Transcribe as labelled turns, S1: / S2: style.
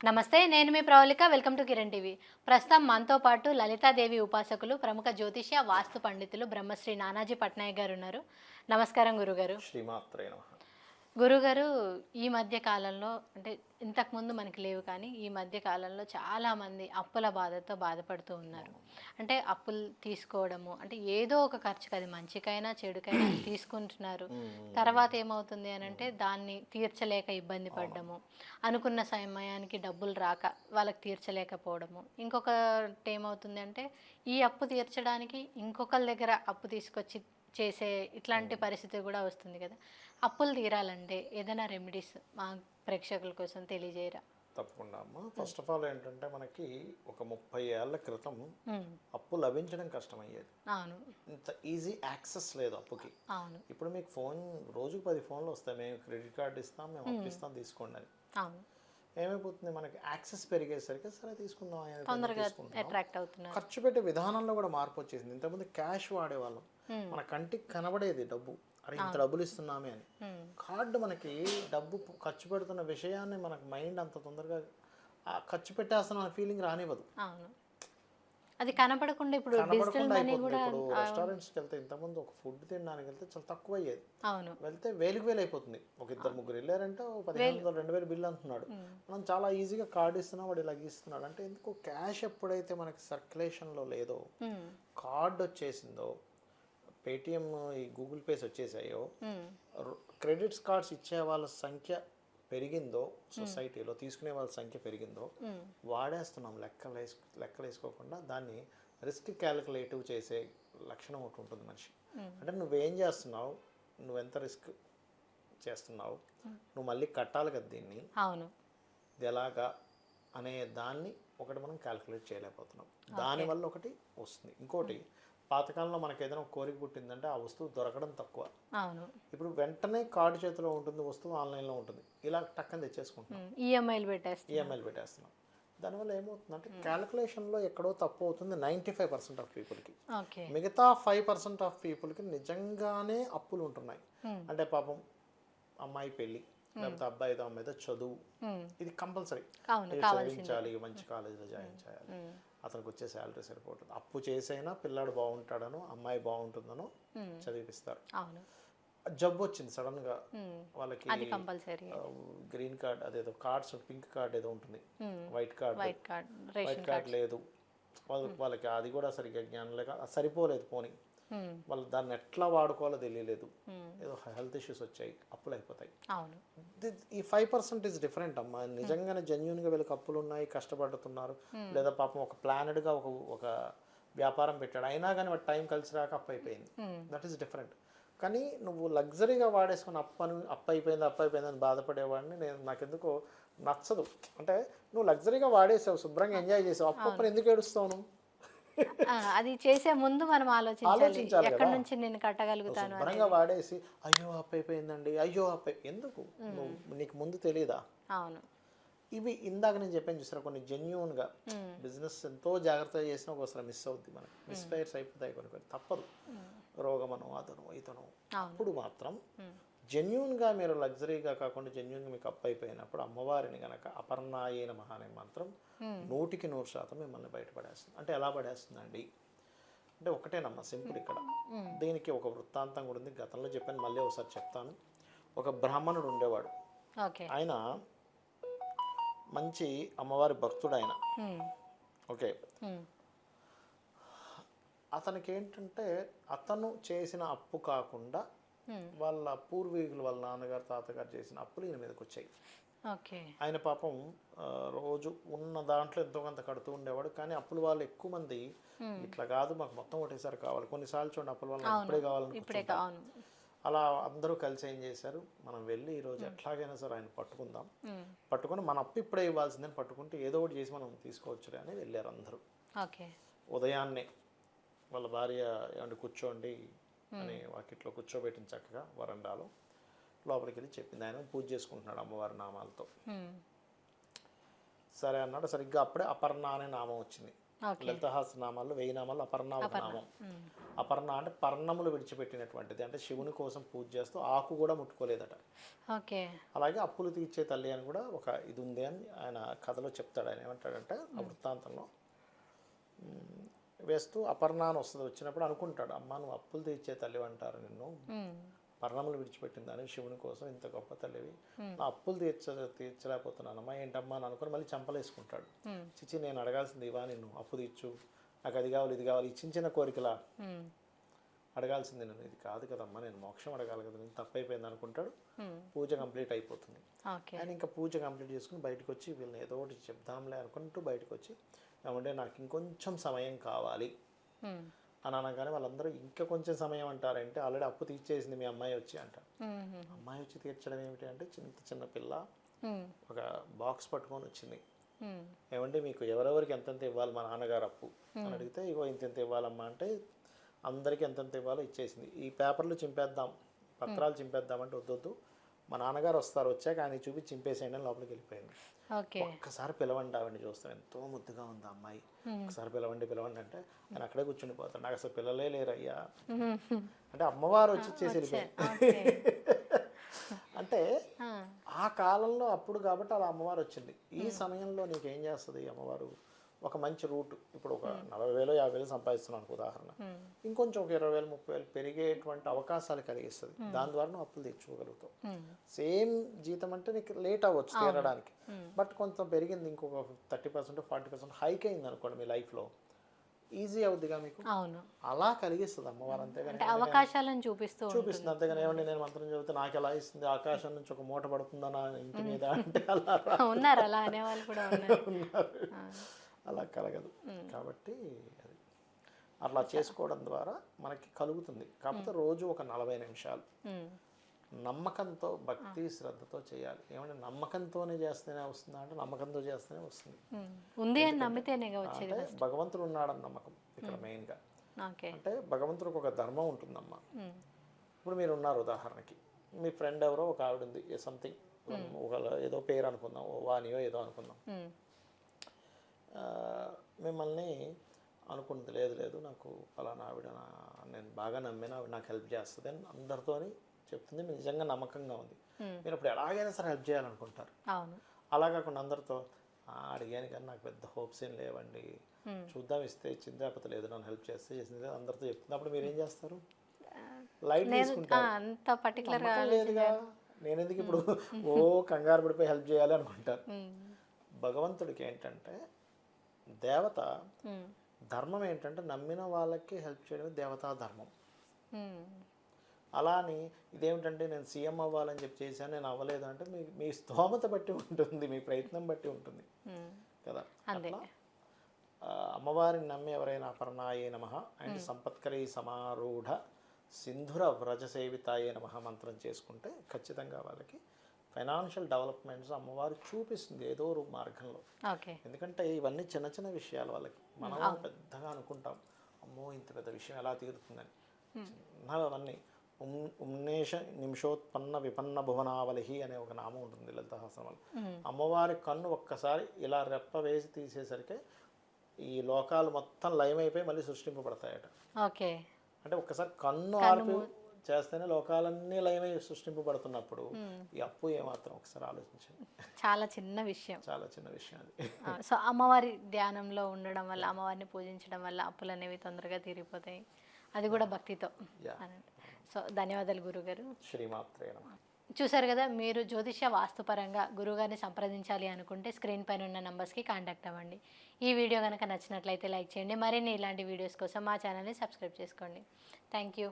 S1: నమస్తే నేను మీ Pravalika welcome to Kiran TV. ప్రస్తుతం మనతో పాటు లలితాదేవి ఉపాసకులు ప్రముఖ జ్యోతిష్య వాస్తు పండితులు బ్రహ్మశ్రీ నానాజీ పట్నాయక్ గారు ఉన్నారు. నమస్కారం గురుగారు.
S2: శ్రీమాత్రే
S1: గురుగారు ఈ మధ్య కాలంలో అంటే ఇంతకుముందు మనకి లేవు కానీ ఈ మధ్య కాలంలో చాలామంది అప్పుల బాధతో బాధపడుతూ ఉన్నారు. అంటే అప్పులు తీసుకోవడము అంటే ఏదో ఒక ఖర్చుకి అది మంచికైనా చెడుకైనా తీసుకుంటున్నారు. తర్వాత ఏమవుతుంది అని అంటే దాన్ని తీర్చలేక ఇబ్బంది పడ్డము. అనుకున్న సమయానికి డబ్బులు రాక వాళ్ళకి తీర్చలేకపోవడము. ఇంకొకటి ఏమవుతుంది అంటే ఈ అప్పు తీర్చడానికి ఇంకొకరి దగ్గర అప్పు తీసుకొచ్చి చేసే ఇట్లాంటి పరిస్థితి కూడా వస్తుంది కదా. అప్పులు తీరాలంటే ఏదైనా రెమెడీస్ మా ప్రేక్షకుల కోసం తెలియజేయరా?
S2: తప్పకుండా అమ్మ. ఫస్ట్ ఆఫ్ ఆల్ ఏంటంటే మనకి ఒక ముప్పై ఏళ్ళ క్రితం అప్పు లభించడం కష్టమయ్యేది.
S1: అవును.
S2: ఇంత ఈజీ యాక్సెస్ లేదు అప్పుకి.
S1: అవును.
S2: ఇప్పుడు మీకు ఫోన్ రోజుకు పది ఫోన్లు వస్తాయి. మేము క్రెడిట్ కార్డు ఇస్తాం మేము అప్పు ఇస్తాం తీసుకోండి అని.
S1: అవును.
S2: ఏమైపోతుంది? మనకి యాక్సెస్ పెరిగేసరికి సరే తీసుకుందాం
S1: తొందరగా
S2: తీసుకుంటాం.
S1: అట్రాక్ట్ అవుతున్నారు.
S2: ఖర్చు పెట్టే విధానంలో కూడా మార్పు వచ్చేసింది. ఇంతకుముందు క్యాష్ వాడేవాళ్ళం. మన కంటికి కనబడేది డబ్బు. అరే ఇంత డబ్బులు ఇస్తున్నామే అని. కార్డు మనకి డబ్బు ఖర్చు పెడుతున్న విషయాన్ని మనకు మైండ్ అంత తొందరగా ఖర్చు పెట్టేస్తున్న ఫీలింగ్ రానివ్వదు.
S1: అది కనపడకుండా ఇప్పుడు డిజిటల్ మనీ కూడా
S2: ఇప్పుడు రెస్టారెంట్స్కి వెళ్తే ఇంతకుముందు ఒక ఫుడ్ తినడానికి వెళ్తే చాలా తక్కువ అయ్యేది
S1: అవును.
S2: వెళ్తే వేలుకి వేలు అయిపోతుంది. ఒక ఇద్దరు ముగ్గురు వెళ్ళారంటే పదిహేను వందలు రెండు వేలు బిల్ అంటున్నాడు. మనం చాలా ఈజీగా కార్డు ఇస్తున్నాం వాడు ఇలా ఇస్తున్నాడు అంటే ఎందుకు క్యాష్ ఎప్పుడైతే మనకి సర్క్యులేషన్లో లేదో కార్డు వచ్చేసిందో పేటిఎం ఈ గూగుల్ పేస్ వచ్చేసాయో క్రెడిట్స్ కార్డ్స్ ఇచ్చే వాళ్ళ సంఖ్య పెరిగిందో సొసైటీలో తీసుకునే వాళ్ళ సంఖ్య పెరిగిందో వాడేస్తున్నాం లెక్కలు వేసు లెక్కలు వేసుకోకుండా దాన్ని రిస్క్ క్యాలిక్యులేటివ్ చేసే లక్షణం ఒకటి ఉంటుంది మనిషి. అంటే నువ్వేం చేస్తున్నావు? నువ్వెంత రిస్క్ చేస్తున్నావు? నువ్వు మళ్ళీ కట్టాలి కదా దీన్ని.
S1: అవును.
S2: ఇది ఎలాగా అనే దాన్ని ఒకటి మనం క్యాలిక్యులేట్ చేయలేకపోతున్నాం. దానివల్ల ఒకటి వస్తుంది. ఇంకోటి పాతకాలంలో మనకి ఏదైనా కోరిక పుట్టిందంటే ఆ వస్తువు దొరకడం తక్కువ.
S1: అవును.
S2: ఇప్పుడు వెంటనే కార్డు చేతిలో ఉంటుంది వస్తువు ఆన్లైన్లో ఉంటుంది. ఇలా టక్కన తెచ్చేసుకుంటాం.
S1: ఈఎంఐలు పెట్టేస్తారు
S2: ఈఎంఐలు పెట్టేస్తున్నాం. దానివల్ల ఏమవుతుందంటే క్యాలిక్యులేషన్లో ఎక్కడో తప్పు అవుతుంది నైంటీ ఫైవ్ పర్సెంట్ ఆఫ్ పీపుల్కి మిగతా ఫైవ్ పర్సెంట్ ఆఫ్ పీపుల్కి నిజంగానే అప్పులు ఉంటున్నాయి. అంటే పాపం అమ్మాయి పెళ్ళి లేకపోతే అబ్బాయితో అమ్మాయితో చదువు. ఇది కంపల్సరీ చదివించాలి మంచి కాలేజీలో జాయిన్ చేయాలి. అతనికి వచ్చే శాలరీ సరిపోతుంది. అప్పు చేసైనా పిల్లాడు బాగుంటాడనో అమ్మాయి బాగుంటుందనో చదివిపిస్తారు. జబ్బు వచ్చింది సడన్గా
S1: ఉమ్,
S2: వాళ్ళకి గ్రీన్ కార్డ్ అదేదో కార్డ్స్ పింక్ కార్డ్ ఏదో ఉంటుంది. White card.
S1: వైట్ కార్డ్
S2: లేదు. వాళ్ళకి అది కూడా సరిగ్గా జ్ఞానం లేక సరిపోలేదు పోనీ. వాళ్ళు దాన్ని ఎట్లా వాడుకోవాలో తెలియలేదు. ఏదో హెల్త్ ఇష్యూస్ వచ్చాయి అప్పులు అయిపోతాయి. ఈ ఫైవ్ పర్సెంట్ ఇస్ డిఫరెంట్ అమ్మా. నిజంగానే జెన్యున్గా వీళ్ళకి అప్పులు ఉన్నాయి కష్టపడుతున్నారు. లేదా పాపం ఒక ప్లానెడ్గా ఒక ఒక వ్యాపారం పెట్టాడు. అయినా కానీ వాటి టైం కలిసి రాక అప్పు అయిపోయింది. దట్ ఈస్ డిఫరెంట్ కానీ నువ్వు లగ్జరీగా వాడేసుకుని అప్పు అని అప్పు అయిపోయింది అప్పు అయిపోయింది అని బాధపడేవాడిని నేను నాకెందుకో నచ్చదు. అంటే నువ్వు లగ్జరీగా వాడేసావు శుభ్రంగా ఎంజాయ్ చేసావు. అప్పు అప్పుడు ఎందుకు ఏడుస్తావు నువ్వు?
S1: అది చేసే ముందు మనం ఆలోచించాలి. ఎక్కడి. నుంచి నేను కట్టగలుగుతాను అని
S2: శుభ్రంగా వాడేసి అయ్యో అప్పు అయిపోయిందండి అయ్యో అప్పు అయి-" ఎందుకు నీకు ముందు తెలియదా
S1: అవును.
S2: ఇవి ఇందాక నేను చెప్పాను చూసారా కొన్ని జెన్యున్గా బిజినెస్ ఎంతో జాగ్రత్తగా చేసినా ఒకసారి మిస్ అవుద్ది మనకి. మిస్ ఫైర్స్ అయిపోతాయి కొన్ని కొన్ని. తప్పదు. రోగమనో అతను ఇతను అప్పుడు మాత్రం జెన్యున్గా మీరు లగ్జరీగా కాకుండా జెన్యున్గా మీకు అప్ అయిపోయినప్పుడు అమ్మవారిని గనక అపర్ణాయన మహానే మంత్రం. నూటికి నూరు శాతం మిమ్మల్ని బయటపడేస్తుంది. అంటే ఎలా పడేస్తుందండి? అంటే ఒకటేనమ్మా సింపుల్ ఇక్కడ. దీనికి ఒక వృత్తాంతం కూడా ఉంది. గతంలో చెప్పాను మళ్ళీ ఒకసారి చెప్తాను. ఒక బ్రాహ్మణుడు ఉండేవాడు.
S1: ఓకే.
S2: ఆయన మంచి అమ్మవారి భక్తుడు ఆయన ఓకే. అతనికి ఏంటంటే అతను చేసిన అప్పు కాకుండా వాళ్ళ పూర్వీకులు వాళ్ళ నాన్నగారు తాతగారు చేసిన అప్పులు ఈయన మీదకి వచ్చాయి. ఆయన పాపం రోజు ఉన్న దాంట్లో ఎంతో కొంత కడుతూ ఉండేవాడు. కానీ అప్పుల వాళ్ళు ఎక్కువ మంది ఇట్లా కాదు మాకు మొత్తం ఒకటేసారి కావాలి. కొన్నిసార్లు చూడండి అప్పుల వాళ్ళు ఇప్పుడే కావాలని అలా అందరూ కలిసి ఏం చేశారు? మనం వెళ్ళి ఈరోజు ఎట్లాగైనా సరే ఆయన పట్టుకుందాం. పట్టుకొని మన అప్పు ఇప్పుడే ఇవ్వాల్సిందని పట్టుకుంటే ఏదో ఒకటి చేసి మనం తీసుకోవచ్చు అని వెళ్ళారు అందరూ. ఉదయాన్నే వాళ్ళ భార్య ఏమంటే కూర్చోండి అని వాకిట్లో కూర్చోబెట్టిన చక్కగా వరండాలో లోపలికి వెళ్ళి చెప్పింది. ఆయన పూజ చేసుకుంటున్నాడు అమ్మవారి నామాలతో. సరే అన్నాడు. సరిగ్గా అప్పుడే అపర్ణ అనే నామం వచ్చింది.
S1: ఓకే.
S2: లలిత సహస్రనామాల్లో వెయ్యి నామాలు అపర్ణ ఒక నామం. అపర్ణ అంటే పర్ణములు విడిచిపెట్టినటువంటిది. అంటే శివుని కోసం పూజ చేస్తూ ఆకు కూడా ముట్టుకోలేదట. అలాగే అప్పులు తీర్చే తల్లి అని కూడా ఒక ఇది ఉంది అని ఆయన కథలో చెప్తాడు. ఆయన ఏమంటాడంటే ఆ వృత్తాంతంలో వేస్తూ అపర్ణ అని వస్తుంది. వచ్చినప్పుడు అనుకుంటాడు అమ్మ నువ్వు అప్పులు తీర్చే తల్లి అంటారు నిన్ను. పర్ణములు విడిచిపెట్టింది అని శివుని కోసం ఇంత గొప్ప తల్లివి. నా అప్పులు తీర్చ తీర్చలేకపోతున్నానమ్మా ఏంటమ్మా అని అనుకుని మళ్ళీ చంపలేసుకుంటాడు
S1: ఉమ్.
S2: చిచి నేను అడగాల్సింది ఇవా నిన్ను అప్పు తీర్చు. నాకు అది కావాలి ఇది కావాలి ఈ చిన్న చిన్న కోరికలా. అడగాల్సింది నేను ఇది కాదు కదమ్మా నేను మోక్షం అడగాలి కదా నేను తప్పైపోయింది అనుకుంటాడు. పూజ కంప్లీట్ అయిపోతుంది ఆయన ఇంకా పూజ కంప్లీట్ చేసుకుని బయటకు వచ్చి వీళ్ళని ఏదో ఒకటి చెప్దాంలే అనుకుంటూ బయటకు వచ్చి ఏమంటే నాకు ఇంకొంచెం సమయం కావాలి. అని అనగానే వాళ్ళందరూ ఇంకా కొంచెం సమయం అంటారంటే ఆల్రెడీ అప్పు తీర్చేసింది మీ అమ్మాయి వచ్చి అంటారు. అమ్మాయి వచ్చి తీర్చడం ఏమిటి అంటే చిన్న చిన్న పిల్ల. ఒక బాక్స్ పట్టుకొని వచ్చింది. ఏమంటే మీకు ఎవరెవరికి ఎంతెంత ఇవ్వాలి మా నాన్నగారు అప్పు అని అడిగితే ఇగో ఇంతెంత ఇవ్వాలమ్మా అంటే అందరికీ ఎంతెంత ఇవ్వాలో ఇచ్చేసింది. ఈ పేపర్లు చింపేద్దాం పత్రాలు చింపేద్దామంటే వద్దొద్దు. మా నాన్నగారు వస్తారు వచ్చాక ఆయన చూపి చింపేసేయండి అని లోపలికి వెళ్ళిపోయింది. ఒక్కసారి పిలవండి ఆవిడని చూస్తాం. ఎంతో ముద్దుగా ఉంది అమ్మాయి. ఒకసారి పిలవండి పిలవండి అంటే ఆయన అక్కడే కూర్చుని పోతాడు నాకు అసలు పిల్లలే లేరయ్యా. అంటే అమ్మవారు వచ్చి వెళ్ళిపోయింది
S1: ఓకే.
S2: అంటే
S1: ఆ.
S2: ఆ కాలంలో అప్పుడు కాబట్టి అలా అమ్మవారు వచ్చింది. ఈ సమయంలో నీకు ఏం చేస్తుంది ఈ అమ్మవారు? ఒక మంచి రూట్. ఇప్పుడు ఒక నలభై వేలు యాభై వేలు సంపాదిస్తున్నాను ఉదాహరణ.
S1: ఉమ్.
S2: ఇంకొంచెం ఒక ఇరవై వేలు ముప్పై వేలు పెరిగేటువంటి అవకాశాలు కలిగిస్తుంది. దాని ద్వారా నువ్వు అప్పులు తెచ్చుకోగలుగుతావు. సేమ్ జీతం అంటే నీకు లేట్ అవ్వచ్చు తీరడానికి. బట్ కొంత పెరిగింది ఇంకొక thirty percent forty percent hike అయింది అనుకోండి మీ లైఫ్లో. ఈజీ అవుద్దిగా మీకు?
S1: అవును.
S2: అలా కలిగిస్తుంది అమ్మవారు అంతేగాని
S1: అవకాశాలను చూపిస్తూ.
S2: చూపిస్తుంది. అంతేగాని ఏమండి నేను మంత్రం చదివితే నాకు ఎలా ఇస్తుంది? ఆకాశం నుంచి ఒక మూట పడుతుందా నా ఇంటి మీద? అంటే అలా
S1: ఉన్నారు అలా అనేవాళ్ళు కూడా ఉన్నారు.
S2: అలా కలగదు. కాబట్టి అది. అట్లా చేసుకోవడం ద్వారా మనకి కలుగుతుంది. కాకపోతే రోజు ఒక నలభై నిమిషాలు. నమ్మకంతో భక్తి శ్రద్ధతో చేయాలి. ఏమంటే నమ్మకంతోనే చేస్తేనే వస్తుందా అంటే నమ్మకంతో చేస్తేనే వస్తుంది.
S1: ఉంది అని నమ్మితేనేగా వచ్చేది
S2: అంటే భగవంతుడు ఉన్నాడని నమ్మకం ఇక్కడ మెయిన్గా. అంటే భగవంతుడికి ఒక ధర్మం ఉంటుందమ్మా. ఇప్పుడు మీరు ఉన్నారు ఉదాహరణకి. మీ ఫ్రెండ్ ఎవరో ఒక ఆవిడ ఉంది సంథింగ్ ఒక ఏదో పేరు అనుకుందాం ఓ వానియో ఏదో అనుకుందాం. మిమ్మల్ని అనుకుంది లేదు లేదు నాకు ఫలానా ఆవిడ నేను బాగా నమ్మిన ఆవిడ నాకు హెల్ప్ చేస్తుంది అని అందరితోని చెప్తుంది. మీకు నిజంగా నమ్మకంగా ఉంది. మీరు అప్పుడు ఎలాగైనా సరే హెల్ప్ చేయాలనుకుంటారు. అలా కాకుండా అందరితో "ఆ, అడిగాను కానీ నాకు పెద్ద హోప్స్ ఏం లేవండి. చూద్దాం ఇస్తే ఇచ్చింది లేకపోతే లేదు నన్ను హెల్ప్ చేస్తే చేసింది లేదు అందరితో చెప్తుంది. అప్పుడు మీరు ఏం చేస్తారు? లైట్ తీసుకుంటారు. లేదుగా. నేను ఎందుకు ఇప్పుడు ఓ కంగారు పడిపోయి హెల్ప్ చేయాలి అనుకుంటారు? భగవంతుడికి ఏంటంటే దేవత ధర్మం ఏంటంటే నమ్మిన వాళ్ళకి హెల్ప్ చేయడమే దేవతా ధర్మం. అలా అని ఇదేమిటంటే నేను సీఎం అవ్వాలని చెప్పి చేశాను నేను అవ్వలేదు అంటే మీ మీ స్తోమత బట్టి ఉంటుంది మీ ప్రయత్నం బట్టి ఉంటుంది. కదా. అట్లా అమ్మవారిని నమ్మి ఎవరైనా అపర్ణాయే నమ అండ్ సంపత్కరీ సమారూఢ సింధుర వ్రజ సేవితాయే నమ మంత్రం చేసుకుంటే ఖచ్చితంగా వాళ్ళకి ఫైనాన్షియల్ డెవలప్మెంట్స్ అమ్మవారు చూపిస్తుంది ఏదో ఒక మార్గంలో. ఎందుకంటే ఇవన్నీ చిన్న చిన్న విషయాలు వాళ్ళకి. మనం పెద్దగా అనుకుంటాం అమ్మో ఇంత పెద్ద విషయం ఎలా తీరుతుందని. అవన్నీ. ఉమ్ ఉమ్నేష నిమిషోత్పన్న విపన్న భువనావలిహి అనే ఒక నామం ఉంటుంది లలిత సహస్రనామాలు. అమ్మవారి కన్ను ఒక్కసారి ఇలా రెప్ప వేసి తీసేసరికి ఈ లోకాలు మొత్తం లయమైపోయి మళ్ళీ సృష్టింపబడతాయట.
S1: ఓకే.
S2: అంటే ఒక్కసారి కన్ను ఆర్పి చేస్తేనే లోకాలన్నీ లయమై సృష్టింపబడుతున్నప్పుడు ఈ అప్పు ఏమాత్రం ఒకసారి ఆలోచించండి.
S1: చాలా చిన్న విషయం.
S2: చాలా చిన్న విషయం అది.
S1: సో అమ్మవారి ధ్యానంలో ఉండడం వల్ల అమ్మవారిని పూజించడం వల్ల అప్పులు అనేవి తొందరగా తీరిపోతాయి. అది కూడా భక్తితో. సో ధన్యవాదాలు గురుగారు.
S2: శ్రీమాత్రే నమః.
S1: చూసారు కదా మీరు జ్యోతిష వాస్తుపరంగా గురుగారిని సంప్రదించాలి అనుకుంటే స్క్రీన్ పైన ఉన్న నంబర్స్కి కాంటాక్ట్ అవ్వండి. ఈ వీడియో కనుక నచ్చినట్లయితే లైక్ చేయండి. మరిన్ని ఇలాంటి వీడియోస్ కోసం మా ఛానల్ని సబ్స్క్రైబ్ చేసుకోండి. Thank you.